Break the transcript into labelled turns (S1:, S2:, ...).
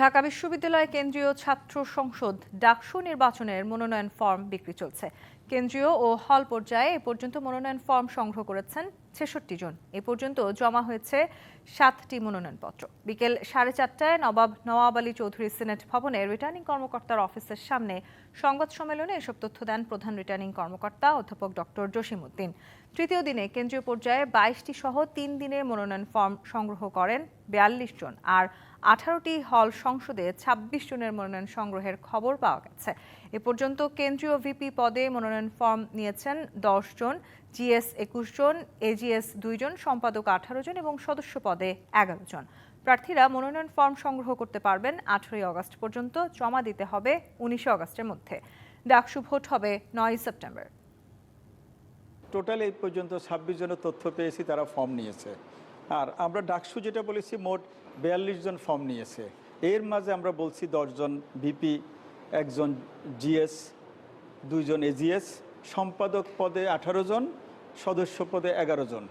S1: ঢাকা বিশ্ববিদ্যালয় কেন্দ্রীয় ছাত্র সংসদ ডাকসু নির্বাচনের মনোনয়ন ফর্ম বিক্রি চলছে। কেন্দ্রীয় ও হল পর্যায়ে এ পর্যন্ত মনোনয়ন ফর্ম সংগ্রহ করেছেন ছেষট্টি জন। এ পর্যন্ত জমা হয়েছে সাতটি মনোনয়নপত্র। বিকেল সাড়ে চারটায় নবাব নওয়াব আলী চৌধুরী সিনেট ভবনে রিটার্নিং কর্মকর্তার অফিসের সামনে সংবাদ সম্মেলনে এসব তথ্য দেন প্রধান রিটার্নিং কর্মকর্তা অধ্যাপক ডক্টর জসিমউদ্দিন। তৃতীয় দিনে কেন্দ্রীয় পর্যায়ে বাইশটি সহ তিন দিনের মনোনয়ন ফর্ম সংগ্রহ করেন বিয়াল্লিশ জন আর আঠারোটি হল সংসদে ২৬ জনের মনোনয়ন সংগ্রহের খবর পাওয়া গেছে। এ পর্যন্ত কেন্দ্রীয় ভিপি পদে মনোনয়ন ফর্ম নিয়েছেন দশ জন, জিএস একুশ জন এজিএস দুইজন, সম্পাদক আঠারো জন এবং সদস্য পদে এগারো জন। প্রার্থীরা মনোনয়ন ফর্ম সংগ্রহ করতে পারবেন আঠারোই আগস্ট পর্যন্ত, জমা দিতে হবে উনিশে আগস্টের মধ্যে। ডাকসু ভোট হবে নয় সেপ্টেম্বর।
S2: টোটাল এই পর্যন্ত ছাব্বিশ জনের তথ্য পেয়েছি, তারা ফর্ম নিয়েছে। আর আমরা ডাকসু যেটা বলেছি, মোট বিয়াল্লিশ জন ফর্ম নিয়েছে। এর মাঝে আমরা বলছি দশজন ভিপি, একজন জিএস, দুইজন এজিএস, সম্পাদক পদে আঠারো জন সদস্য পদে এগারো জন।